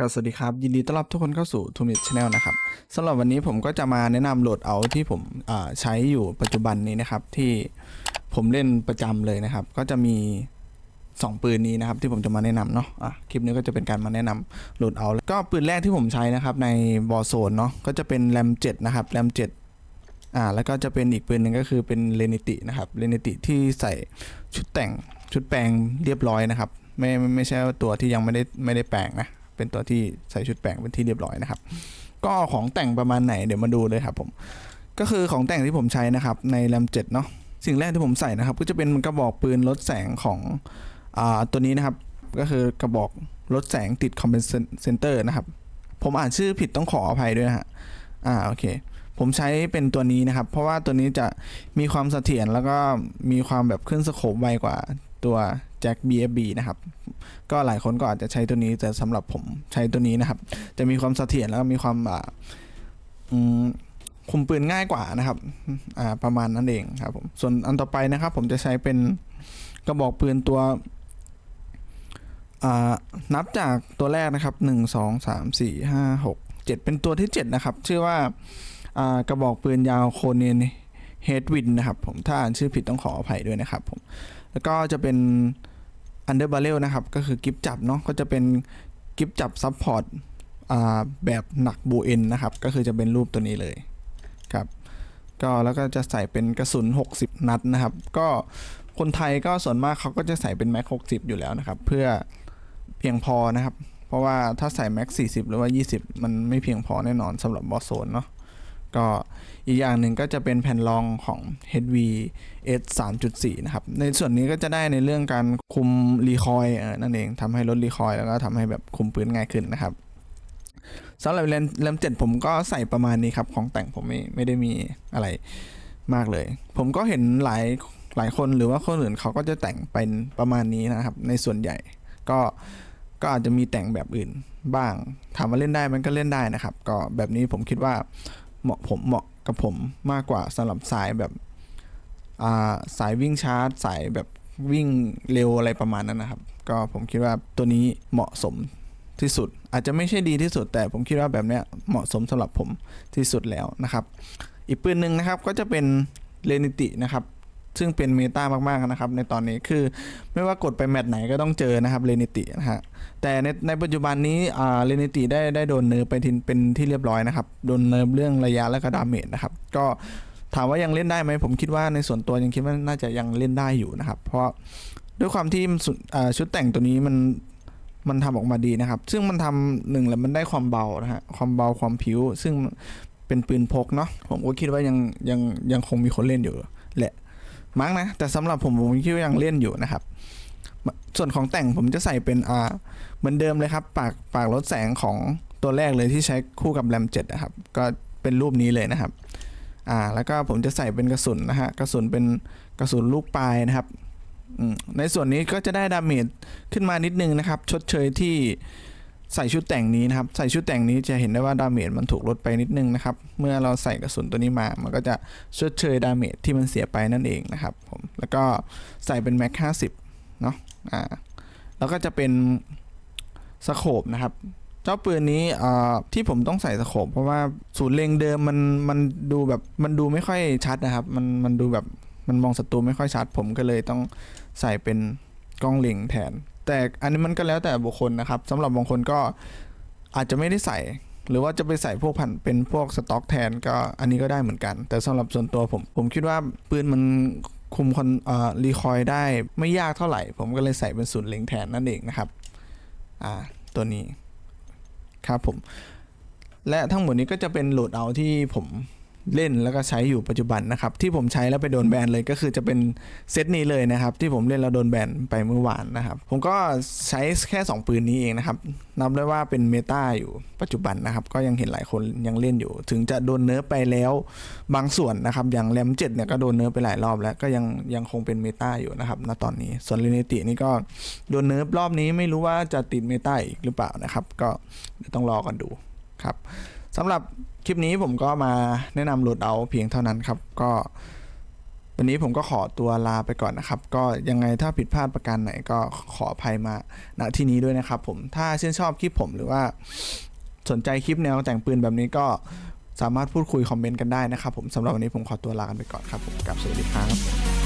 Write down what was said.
ครับสวัสดีครับ ยินดีต้อนรับทุกคนเข้าสู่ t ูมิ c h Channel นะครับสำหรับวันนี้ผมก็จะมาแนะนำโหลดเอาที่ผมใช้อยู่ปัจจุบันนี้นะครับ ที่ผมเล่นประจำเลยนะครับ ก็จะมี 2 ปืนนี้นะครับ ที่ผมจะมาแนะนำเนาะะคลิปนี้ก็จะเป็นการมาแนะนำโหลดเอาแล้วก็ปืนแรกที่ผมใช้นะครับในบอโซนเนาะก็จะเป็นแรม7นะครับแรม7อ่าแล้วก็จะเป็นอีกปืนหนึ่งก็คือเป็นเลนิตินะครับเลนิติที่ใส่ชุดแต่งชุดแปลงเรียบร้อยนะครับ ไม่ไม่ใช่ตัวที่ยังไม่ได้ไม่ได้แปลงนะ เป็นตัวที่ใส่ชุดแปลงเป็นที่เรียบร้อยนะครับ ก็ของแต่งประมาณไหนเดี๋ยวมาดูเลยครับผมก็คือของแต่งที่ผมใช้นะครับในแรม7เนาะสิ่งแรกที่ผมใส่นะครับ ก็จะเป็นกระบอกปืนลดแสงของอ่าตัวนี้นะครับ ก็คือกระบอกลดแสงติดคอมเพนเซนเตอร์นะครับ ผมอ่านชื่อผิดต้องขออภัยด้วยนะฮะอ่าโอเค ผมใช้เป็นตัวนี้นะครับ เพราะว่าตัวนี้จะมีความเสถียรแล้วก็มีความแบบขึ้นสโคปไวกว่าตัว แจ็ค BFB นะครับ ก็หลายคนก็อาจจะใช้ตัวนี้แต่สำหรับผมใช้ตัวนี้นะครับ จะมีความเสถียรแล้วก็มีความอ่าอืมคุมปืนง่ายกว่านะครับอ่าประมาณนั้นเองครับผมส่วนอันต่อไปนะครับ ผมจะใช้เป็นกระบอกปืนตัวอ่านับจากตัวแรกนะครับหนึ่งสองสามสี่ห้าหกเจ็ดเป็นตัวที่เจ็ดนะครับ ชื่อว่าอ่ากระบอกปืนยาวโคเนนเฮดวินนะครับผมถ้าอ่านชื่อผิดต้องขออภัยด้วยนะครับผม แล้วก็จะเป็น อันเดอร์บาเรลนะครับ ก็คือกิฟจับเนาะก็จะเป็นกิฟจับซับพอร์ตแบบหนักบูเอ็นนะครับ ก็คือจะเป็นรูปตัวนี้เลยครับก็แล้วก็จะใส่เป็นกระสุน 60 นัดนะครับ ก็คนไทยก็ส่วนมากเขาก็จะใส่เป็นแม็ก60 อยู่แล้วนะครับ เพื่อเพียงพอนะครับ เพราะว่าถ้าใส่แม็ก40 หรือว่า 20 มันไม่เพียงพอแน่นอนสำหรับบอสโซนเนาะ ก็อีกอย่างหนึ่งก็จะเป็นแผ่นรองของ HV S 3.4 นะครับ ในส่วนนี้ก็จะได้ในเรื่องการคุมรีคอยนั่นเองทำให้ลดรีคอยแล้วก็ทำให้แบบคุมปืนง่ายขึ้นนะครับสำหรับแรมแรมเจ็ดผมก็ใส่ประมาณนี้ครับ ของแต่งผมไม่ไม่ได้มีอะไรมากเลย ผมก็เห็นหลายหลายคนหรือว่าคนอื่นเขาก็จะแต่งเป็นประมาณนี้นะครับ ในส่วนใหญ่ก็ก็อาจจะมีแต่งแบบอื่นบ้าง ถามว่าเล่นได้มันก็เล่นได้นะครับ ก็แบบนี้ผมคิดว่า เหมาะผมเหมาะกับผมมากกว่าสำหรับสายแบบอ่าสายวิ่งชาร์จสายแบบวิ่งเร็วอะไรประมาณนั้นนะครับ ก็ผมคิดว่าตัวนี้เหมาะสมที่สุด อาจจะไม่ใช่ดีที่สุด แต่ผมคิดว่าแบบเนี้ยเหมาะสมสำหรับผมที่สุดแล้วนะครับ อีกปืนหนึ่งนะครับก็จะเป็นเลนิตินะครับ ซึ่งเป็นเมตามากๆนะครับในตอนนี้คือไม่ว่ากดไปแมตช์ไหนก็ต้องเจอนะครับเลนิตินะฮะแต่ในในปัจจุบันนี้อ่าเลนิติได้ได้โดนเนิร์ฟไปที่เป็นที่เรียบร้อยนะครับโดนเนิร์ฟเรื่องระยะและก็ดาเมจนะครับก็ถามว่ายังเล่นได้ไหมผมคิดว่าในส่วนตัวยังคิดว่าน่าจะยังเล่นได้อยู่นะครับ เพราะด้วยความที่ชุดแต่งตัวนี้มันมันทำออกมาดีนะครับ ซึ่งมันทำหนึ่งแล้วมันได้ความเบานะฮะความเบาความผิว ซึ่งเป็นปืนพกเนาะผมก็คิดว่ายังยังยังคงมีคนเล่นอยู่แหละ มั้งนะ แต่สำหรับผมผมคิดว่ายังเล่นอยู่นะครับ ส่วนของแต่งผมจะใส่เป็นอ่าเหมือนเดิมเลยครับ ปากปากลดแสงของตัวแรกเลยที่ใช้คู่กับแรมเจ็ดนะครับ ก็เป็นรูปนี้เลยนะครับ อ่า แล้วก็ผมจะใส่เป็นกระสุนนะฮะ กระสุนเป็นกระสุนลูกปลายนะครับ ในส่วนนี้ก็จะได้ดาเมจขึ้นมานิดนึงนะครับ ชดเชยที่ ใส่ชุดแต่งนี้นะครับ ใส่ชุดแต่งนี้จะเห็นได้ว่าดาเมจมันถูกลดไปนิดนึงนะครับ เมื่อเราใส่กระสุนตัวนี้มา มันก็จะชดเชยดาเมจที่มันเสียไปนั่นเองนะครับผมแล้วก็ใส่เป็นแม็กห้าสิบเนาะอ่าแล้วก็จะเป็นสโคปนะครับเจ้าปืนนี้อ่าที่ผมต้องใส่สโคปเพราะว่าศูนย์เล็งเดิมมันมันดูแบบมันดูไม่ค่อยชัดนะครับ มันมันดูแบบมันมองศัตรูไม่ค่อยชัด ผมก็เลยต้องใส่เป็นกล้องเล็งแทน แต่อันนี้มันก็แล้วแต่บุคคลนะครับสำหรับบางคนก็อาจจะไม่ได้ใส่ หรือว่าจะไปใส่พวกพันเป็นพวกสต็อกแทนก็อันนี้ก็ได้เหมือนกัน แต่สำหรับส่วนตัวผม ผมคิดว่าปืนมันคุมคอนอ่ารีคอยได้ไม่ยากเท่าไหร่ ผมก็เลยใส่เป็นศูนย์เล็งแทนนั่นเองนะครับอ่าตัวนี้ครับผม และทั้งหมดนี้ก็จะเป็นโหลดเอาที่ผม เล่นแล้วก็ใช้อยู่ปัจจุบันนะครับ ที่ผมใช้แล้วไปโดนแบนเลยก็คือจะเป็นเซตนี้เลยนะครับ ที่ผมเล่นแล้วโดนแบนไปเมื่อวานนะครับ ผมก็ใช้แค่ 2 ปืนนี้เองนะครับนับได้ว่าเป็นเมตาอยู่ปัจจุบันนะครับ ก็ยังเห็นหลายคนยังเล่นอยู่ ถึงจะโดนเนิร์ฟไปแล้วบางส่วนนะครับ อย่างแรมเจ็ดเนี่ยก็โดนเนิร์ฟไปหลายรอบแล้วก็ยังยังคงเป็นเมตาอยู่นะครับณตอนนี้ส่วนเรเนตินี่ก็โดนเนิร์ฟรอบนี้ไม่รู้ว่าจะติดเมตาอีกหรือเปล่านะครับ ก็ต้องรอกันดูครับ สำหรับคลิปนี้ผมก็มาแนะนำโหลดเอาเพียงเท่านั้นครับ ก็วันนี้ผมก็ขอตัวลาไปก่อนนะครับ ก็ยังไงถ้าผิดพลาดประการไหนก็ขออภัยมาณที่นี้ด้วยนะครับผมถ้าชื่นชอบคลิปผมหรือว่าสนใจคลิปแนวแต่งปืนแบบนี้ก็สามารถพูดคุยคอมเมนต์กันได้นะครับผมสำหรับวันนี้ผมขอตัวลากันไปก่อนครับผมกับสวัสดีครับ